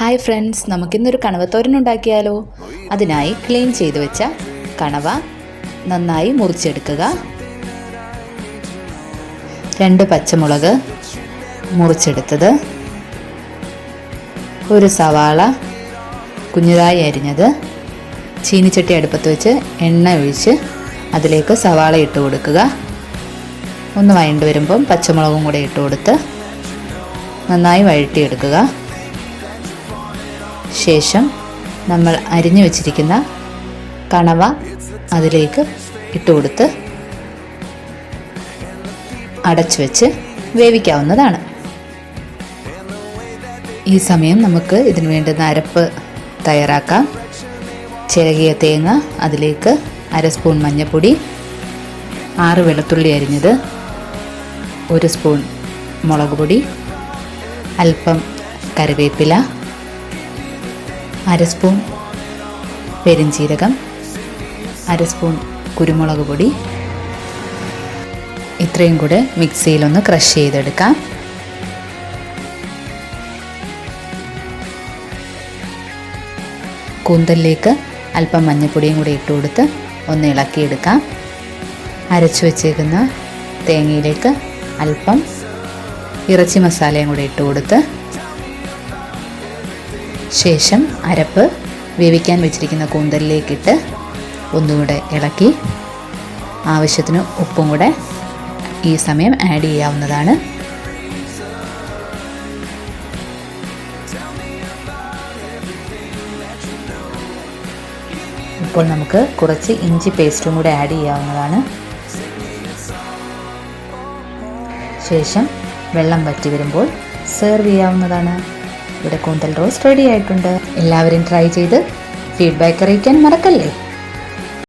Hi friends നമുക്കിന്നൊരു കണവത്തോരൻ ഉണ്ടാക്കിയാലോ? അതിനായി ക്ലീൻ ചെയ്ത് വെച്ച കണവ നന്നായി മുറിച്ചെടുക്കുക. രണ്ട് പച്ചമുളക് മുറിച്ചെടുത്തത്. ഒരു സവാള കുഞ്ഞുതായി അരിഞ്ഞത്. ചീനിച്ചട്ടി അടുപ്പത്ത് വെച്ച് എണ്ണ ഒഴിച്ച് അതിലേക്ക് സവാള ഇട്ട് കൊടുക്കുക. ഒന്ന് വഴണ്ട് വരുമ്പം പച്ചമുളകും കൂടെ ഇട്ട് കൊടുത്ത് നന്നായി വഴറ്റിയെടുക്കുക. ശേഷം നമ്മൾ അരിഞ്ഞു വച്ചിരിക്കുന്ന കണവ അതിലേക്ക് ഇട്ടുകൊടുത്ത് അടച്ചു വെച്ച് വേവിക്കാവുന്നതാണ്. ഈ സമയം നമുക്ക് ഇതിനു വേണ്ടുന്ന അരപ്പ് തയ്യാറാക്കാം. ചിരകിയ തേങ്ങ അതിലേക്ക് അര സ്പൂൺ മഞ്ഞൾപ്പൊടി ആറ് വെളുത്തുള്ളി അരിഞ്ഞത് ഒരു സ്പൂൺ മുളക് പൊടി അല്പം കറിവേപ്പില അര സ്പൂൺ പെരിഞ്ചീരകം അര സ്പൂൺ കുരുമുളക് പൊടി. ഇത്രയും കൂടെ മിക്സിയിലൊന്ന് ക്രഷ് ചെയ്തെടുക്കാം. കൂന്തലിലേക്ക് അല്പം മഞ്ഞൾപ്പൊടിയും കൂടി ഇട്ട് കൊടുത്ത് ഒന്ന് ഇളക്കിയെടുക്കാം. അരച്ചു വച്ചേക്കുന്ന തേങ്ങയിലേക്ക് അല്പം ഇറച്ചി മസാലയും കൂടി ഇട്ട് കൊടുത്ത് ശേഷം അരപ്പ് വേവിക്കാൻ വെച്ചിരിക്കുന്ന കൂന്തലിലേക്കിട്ട് ഒന്നുകൂടെ ഇളക്കി ആവശ്യത്തിന് ഉപ്പും കൂടെ ഈ സമയം ആഡ് ചെയ്യാവുന്നതാണ്. ഇപ്പോൾ നമുക്ക് കുറച്ച് ഇഞ്ചി പേസ്റ്റും കൂടെ ആഡ് ചെയ്യാവുന്നതാണ്. ശേഷം വെള്ളം വറ്റി വരുമ്പോൾ സെർവ് ചെയ്യാവുന്നതാണ്. ഇവിടെ കൂന്തൽ റോസ്റ്റ് റെഡി ആയിട്ടുണ്ട്. എല്ലാവരും ട്രൈ ചെയ്ത് ഫീഡ്ബാക്ക് അറിയിക്കാൻ മറക്കല്ലേ?